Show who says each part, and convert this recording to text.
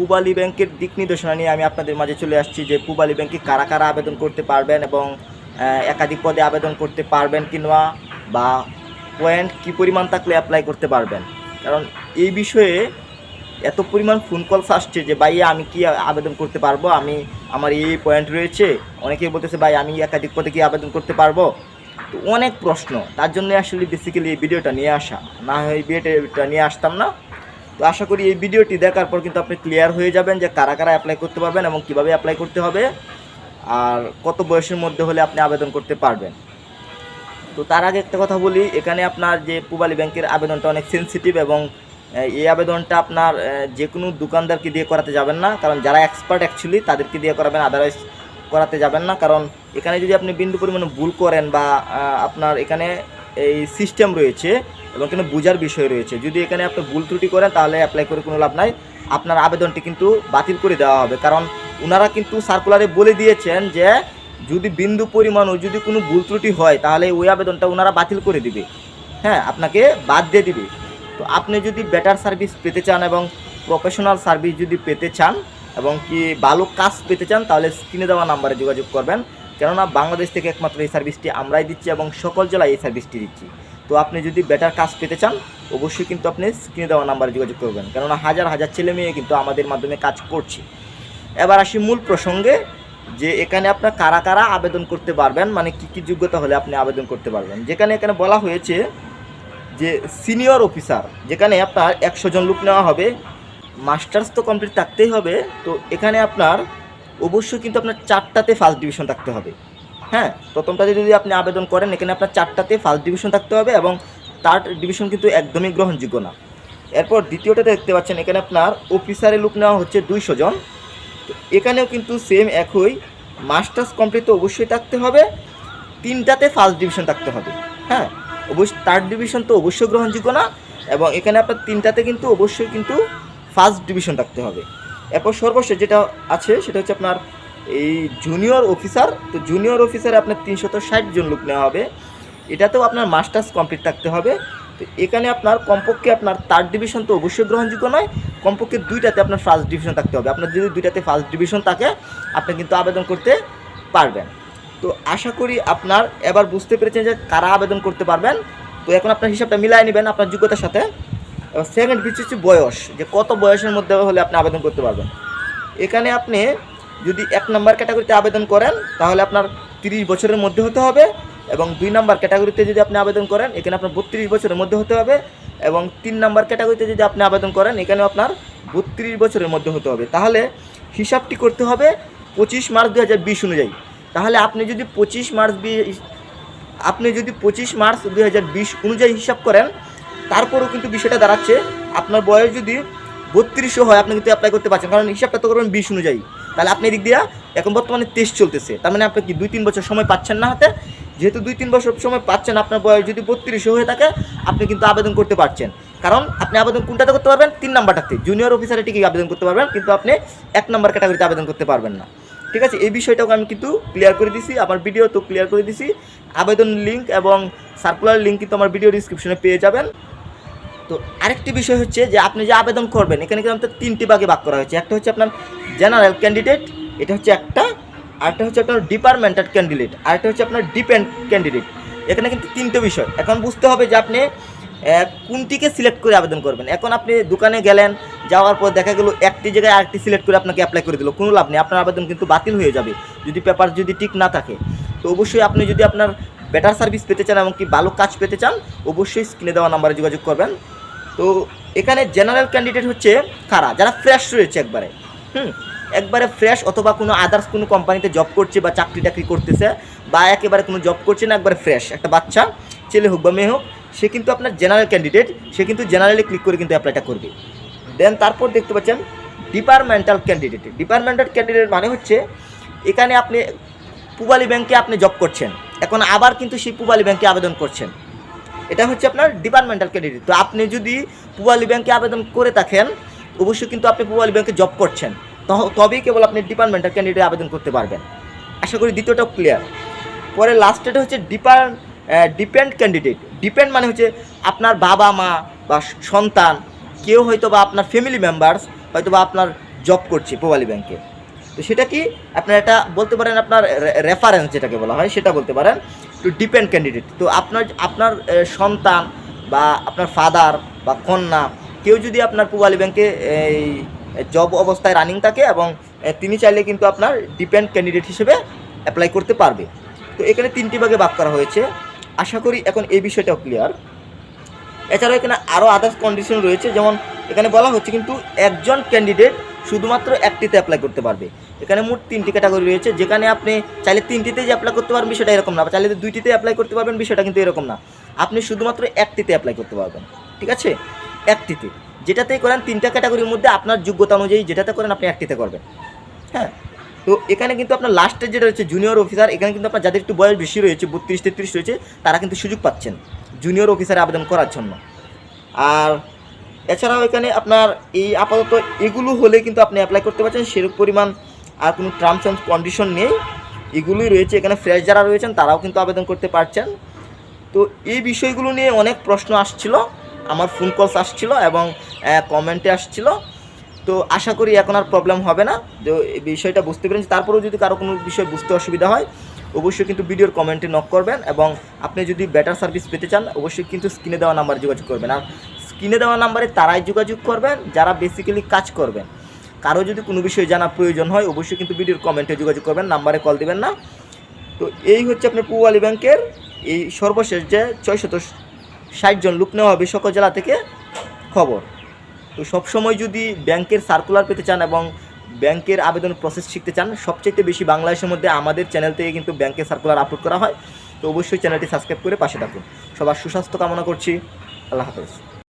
Speaker 1: পূবালী ব্যাংকের দিক নির্দেশনা নিয়ে আমি আপনাদের মাঝে চলে আসছি যে পূবালী ব্যাংকে কারা কারা আবেদন করতে পারবেন এবং একাধিক পদে আবেদন করতে পারবেন কিংবা বা পয়েন্ট কী পরিমাণ থাকলে অ্যাপ্লাই করতে পারবেন। কারণ এই বিষয়ে এত পরিমাণ ফোন কলস আসছে যে, ভাই, আমি কি আবেদন করতে পারব? আমি, আমার এই পয়েন্ট রয়েছে। অনেকেই বলতেছে, ভাই, আমি একাধিক পদে কি আবেদন করতে পারব? তো অনেক প্রশ্ন। তার জন্য আসলে বেসিক্যালি এই ভিডিওটা নিয়ে আসা। না হয় এই ভিডিওটা নিয়ে আসতাম না। তো আশা করি এই ভিডিওটি দেখার পর কিন্তু আপনি ক্লিয়ার হয়ে যাবেন যে কারা কারা অ্যাপ্লাই করতে পারবেন এবং কীভাবে অ্যাপ্লাই করতে হবে আর কত বয়সের মধ্যে হলে আপনি আবেদন করতে পারবেন। তো তার আগে একটা কথা বলি, এখানে আপনার যে পূবালী ব্যাংকের আবেদনটা অনেক সেন্সিটিভ এবং এই আবেদনটা আপনার যে কোনো দোকানদারকে দিয়ে করাতে যাবেন না, কারণ যারা এক্সপার্ট অ্যাকচুয়ালি তাদেরকে দিয়ে করাবেন আদারওয়াইজ করাতে যাবেন না। কারণ এখানে যদি আপনি বিন্দু পরিমাণে ভুল করেন বা আপনার এখানে এই সিস্টেম রয়েছে এবং এখানে বোঝার বিষয় রয়েছে। যদি এখানে আপনি ভুল ত্রুটি করেন, তাহলে অ্যাপ্লাই করে কোনো লাভ নাই। আপনার আবেদনটি কিন্তু বাতিল করে দেওয়া হবে। কারণ ওনারা কিন্তু সার্কুলারে বলে দিয়েছেন যে, যদি বিন্দু পরিমাণও যদি কোনো ভুল ত্রুটি হয়, তাহলে ওই আবেদনটা ওনারা বাতিল করে দিবে। হ্যাঁ আপনাকে বাদ দিয়ে দিবে। তো আপনি যদি বেটার সার্ভিস পেতে চান এবং প্রফেশনাল সার্ভিস যদি পেতে চান এবং কি ভালো কাজ পেতে চান, তাহলে স্ক্রিনে দেওয়া নাম্বারে যোগাযোগ করবেন। কেননা বাংলাদেশ থেকে একমাত্র এই সার্ভিসটি আমরাই দিচ্ছি এবং সকল জেলায় এই সার্ভিসটি দিচ্ছি। তো আপনি যদি বেটার কাজ পেতে চান, অবশ্যই কিন্তু আপনি স্ক্রিনে দেওয়া নাম্বারে যোগাযোগ করবেন। কেননা হাজার হাজার ছেলে মেয়ে কিন্তু আমাদের মাধ্যমে কাজ করছে। এবার আসি মূল প্রসঙ্গে, যে এখানে আপনার কারা কারা আবেদন করতে পারবেন মানে কি কি যোগ্যতা হলে আপনি আবেদন করতে পারবেন। যেখানে এখানে বলা হয়েছে যে সিনিয়র অফিসার যেখানে আপনার একশো জন লোক নেওয়া হবে মাস্টার্স তো কমপ্লিট থাকতেই হবে, তো এখানে আপনার অবশ্যই কিন্তু আপনার চারটাতে ফার্স্ট ডিভিশন থাকতে হবে। হ্যাঁ প্রথমটাতে যদি আপনি আবেদন করেন, এখানে আপনার চারটাতে ফার্স্ট ডিভিশন থাকতে হবে এবং থার্ড ডিভিশন কিন্তু একদমই গ্রহণযোগ্য না। এরপর দ্বিতীয়টাতে দেখতে পাচ্ছেন, এখানে আপনার অফিসারে লুক নেওয়া হচ্ছে দুইশো জন। এখানেও কিন্তু সেম একই। মাস্টার্স কমপ্লিট তো অবশ্যই থাকতে হবে। তিনটাতে ফার্স্ট ডিভিশন থাকতে হবে। হ্যাঁ অবশ্যই থার্ড ডিভিশন তো অবশ্যই গ্রহণযোগ্য না এবং এখানে আপনার তিনটাতে কিন্তু অবশ্যই কিন্তু ফার্স্ট ডিভিশন থাকতে হবে। এরপর সর্বশেষ যেটা আছে, সেটা হচ্ছে আপনার এই জুনিয়র অফিসার তো জুনিয়র অফিসারে আপনার তিনশত ষাট জন লোক নেওয়া হবে। এটাতেও আপনার মাস্টার্স কমপ্লিট থাকতে হবে। তো এখানে আপনার কমপক্ষে আপনার থার্ড ডিভিশন তো অবশ্যই গ্রহণযোগ্য নয়, কমপক্ষে দুইটাতে আপনার ফার্স্ট ডিভিশন থাকতে হবে। আপনার যদি দুইটাতে ফার্স্ট ডিভিশন থাকে, আপনি কিন্তু আবেদন করতে পারবেন। তো আশা করি আপনার এবার বুঝতে পেরেছেন যে কারা আবেদন করতে পারবেন। তো এখন আপনার হিসাবটা মিলাই নেবেন আপনার যোগ্যতার সাথে। সেকেন্ড বিষয় হচ্ছে বয়স, যে কত বয়সের মধ্যে হলে আপনি আবেদন করতে পারবেন। এখানে আপনি যদি এক নম্বর ক্যাটাগরিতে আবেদন করেন, তাহলে আপনার তিরিশ বছরের মধ্যে হতে হবে এবং দুই নম্বর ক্যাটাগরিতে যদি আপনি আবেদন করেন, এখানে আপনার বত্রিশ বছরের মধ্যে হতে হবে এবং তিন নম্বর ক্যাটাগরিতে যদি আপনি আবেদন করেন, এখানেও আপনার বত্রিশ বছরের মধ্যে হতে হবে। তাহলে হিসাবটি করতে হবে পঁচিশ মার্চ দু হাজার বিশ অনুযায়ী। তাহলে আপনি যদি পঁচিশ মার্চ আপনি যদি পঁচিশ মার্চ দু বিশ অনুযায়ী হিসাব করেন, তারপরেও কিন্তু বিষয়টা দাঁড়াচ্ছে। আপনার বয়স যদি বত্রিশও হয়, আপনি কিন্তু অ্যাপ্লাই করতে পারছেন। কারণ হিসাবটা তো করবেন বিশ অনুযায়ী। তাহলে আপনি এদিক দিয়ে, এখন বর্তমানে টেস্ট চলতেছে। তার মানে আপনি কি দুই তিন বছর সময় পাচ্ছেন না হাতে? যেহেতু দুই তিন বছর সময় পাচ্ছেন, আপনার বয়স যদি বত্রিশও হয়ে থাকে, আপনি কিন্তু আবেদন করতে পারছেন। কারণ আপনি আবেদন কোনটাতে করতে পারবেন? তিন নাম্বারটাতে। জুনিয়র অফিসারে ঠিকই আবেদন করতে পারবেন, কিন্তু আপনি এক নাম্বার ক্যাটাগরিতে আবেদন করতে পারবেন না। ঠিক আছে? এই বিষয়টাকে আমি কিন্তু ক্লিয়ার করে দিছি, আমার ভিডিও তো ক্লিয়ার করে দিছি। আবেদন লিঙ্ক এবং সার্কুলার লিঙ্ক কিন্তু আমার ভিডিও ডিসক্রিপশনে পেয়ে যাবেন। তো আরেকটি বিষয় হচ্ছে যে আপনি যে আবেদন করবেন, এখানে কিন্তু তিনটি ভাগে ভাগ করা হয়েছে। একটা হচ্ছে আপনার জেনারেল ক্যান্ডিডেট এটা হচ্ছে একটা, আরেকটা হচ্ছে আপনার ডিপার্টমেন্টাল ক্যান্ডিডেট আরেকটা হচ্ছে আপনার ডিপেন্ড ক্যান্ডিডেট এখানে কিন্তু তিনটে বিষয়। এখন বুঝতে হবে যে আপনি কোনটিকে সিলেক্ট করে আবেদন করবেন। এখন আপনি দোকানে গেলেন, যাওয়ার পর দেখা গেল একটি জায়গায় আরেকটি সিলেক্ট করে আপনাকে অ্যাপ্লাই করে দিল। কোনো লাভ নেই, আপনার আবেদন কিন্তু বাতিল হয়ে যাবে, যদি পেপার যদি ঠিক না থাকে। তো অবশ্যই আপনি যদি আপনার বেটার সার্ভিস পেতে চান এবং কি ভালো কাজ পেতে চান, অবশ্যই স্ক্রিনে দেওয়া নাম্বারে যোগাযোগ করবেন। তো এখানে জেনারেল ক্যান্ডিডেট হচ্ছে কারা যারা ফ্রেশ রয়েছে একবারে। হুম, একবারে ফ্রেশ অথবা কোনো আদার্স কোনো কোম্পানিতে জব করছে বা চাকরি টাকরি করতেছে বা একেবারে কোনো জব করছে না, একবারে ফ্রেশ একটা বাচ্চা, ছেলে হোক বা মেয়ে হোক, সে কিন্তু আপনার জেনারেল ক্যান্ডিডেট সে কিন্তু জেনারেলি ক্লিক করে কিন্তু অ্যাপ্লাইটা করবে। দেন তারপর দেখতে পাচ্ছেন ডিপার্টমেন্টাল ক্যান্ডিডেট ডিপার্টমেন্টাল ক্যান্ডিডেট মানে হচ্ছে এখানে আপনি পুবালি ব্যাংকে আপনি জব করছেন, এখন আবার কিন্তু সেই পুবালি ব্যাংকে আবেদন করছেন। এটা হচ্ছে আপনার ডিপার্টমেন্টাল ক্যান্ডিডেট তো আপনি যদি পুবালি ব্যাংকে আবেদন করে থাকেন, অবশ্যই কিন্তু আপনি পুবালি ব্যাংকে জব করছেন। তবেই কেবল আপনি ডিপার্টমেন্টাল ক্যান্ডিডেট আবেদন করতে পারবেন। আশা করি দ্বিতীয়টাও ক্লিয়ার পরে লাস্টেটা হচ্ছে ডিপার ডিপেন্ড ক্যান্ডিডেট ডিপেন্ড মানে হচ্ছে আপনার বাবা মা বা সন্তান, কেউ হয়তো বা আপনার ফ্যামিলি মেম্বার্স হয়তো বা আপনার জব করছে পোবালি ব্যাংকে। তো সেটা কি? আপনার এটা বলতে পারেন আপনার রেফারেন্স যেটাকে বলা হয়, সেটা বলতে পারেন। টু ডিপেন্ড ক্যান্ডিডেট তো আপনার আপনার সন্তান বা আপনার ফাদার বা কন্যা, কেউ যদি আপনার পুবালি ব্যাংকে এই জব অবস্থায় রানিং থাকে এবং তিনি চাইলে কিন্তু আপনার ডিপেন্ড ক্যান্ডিডেট হিসেবে অ্যাপ্লাই করতে পারবে। তো এখানে তিনটি ভাগে ভাগ করা হয়েছে। আশা করি এখন এই বিষয়টাও ক্লিয়ার এছাড়াও এখানে আরও আদার্স কন্ডিশন রয়েছে। যেমন এখানে বলা হচ্ছে কিন্তু একজন ক্যান্ডিডেট শুধুমাত্র একটিতে অ্যাপ্লাই করতে পারবে। এখানে মোট তিনটি ক্যাটাগরি রয়েছে, যেখানে আপনি চাইলে তিনটিতে যে অ্যাপ্লাই করতে পারবেন বিষয়টা এরকম না চাইলে দুইটিতে অ্যাপ্লাই করতে পারবেন বিষয়টা কিন্তু এরকম না। আপনি শুধুমাত্র একটিতে অ্যাপ্লাই করতে পারবেন, ঠিক আছে? একটিতে। যেটাতে করেন, তিনটা ক্যাটাগরির মধ্যে আপনার যোগ্যতা অনুযায়ী যেটাতে করেন আপনি একটিতে করবেন হ্যাঁ? তো এখানে কিন্তু আপনার লাস্টের যেটা রয়েছে জুনিয়র অফিসার এখানে কিন্তু আপনার যাদের একটু বয়স বেশি রয়েছে, বত্রিশ তেত্রিশ রয়েছে, তারা কিন্তু সুযোগ পাচ্ছেন জুনিয়র অফিসারে আবেদন করার জন্য। আর এছাড়াও এখানে আপনার এই আপাতত এগুলো হলে কিন্তু আপনি অ্যাপ্লাই করতে পারছেন। সেরকম পরিমাণ আর কোনো টার্মস অ্যান্ড কন্ডিশন নেই। এগুলোই রয়েছে। এখানে ফ্রেশ যারা রয়েছেন, তারাও কিন্তু আবেদন করতে পারছেন। তো এই বিষয়গুলো নিয়ে অনেক প্রশ্ন আসছিল। আমার ফোন কলস আসছিল এবং কমেন্টে আসছিল। তো আশা করি এখন আর প্রবলেম হবে না। তো এই বিষয়টা বুঝতে পেরেছি। তারপরেও যদি কারও কোনো বিষয় বুঝতে অসুবিধা হয়, অবশ্যই কিন্তু ভিডিওর কমেন্টে নক করবেন এবং আপনি যদি বেটার সার্ভিস পেতে চান, অবশ্যই কিন্তু স্ক্রিনে দেওয়া নাম্বারে যোগাযোগ করবেন। আর স্ক্রিনে দেওয়া নাম্বারে তারাই যোগাযোগ করবেন, যারা বেসিক্যালি কাজ করবেন। কারও যদি কোনো বিষয়ে জানা প্রয়োজন হয়, অবশ্যই কিন্তু ভিডিওর কমেন্টে যোগাযোগ করবেন, নাম্বারে কল দিবেন না। তো এই হচ্ছে আপনার পুয়ালি ব্যাংকের এই সর্বশেষ যে ছয়শত ষাট জন লোক নেওয়া হবে সকল জেলা থেকে খবর। তো সবসময় যদি ব্যাংকের সার্কুলার পেতে চান এবং ব্যাংকের আবেদন প্রসেস শিখতে চান সবচেয়ে বেশি বাংলাদেশের মধ্যে আমাদের চ্যানেল থেকে কিন্তু ব্যাংকের সার্কুলার আপলোড করা হয়। তো অবশ্যই চ্যানেলটি সাবস্ক্রাইব করে পাশে থাকুন। সবার সুস্বাস্থ্য কামনা করছি। আল্লাহ হাফেজ।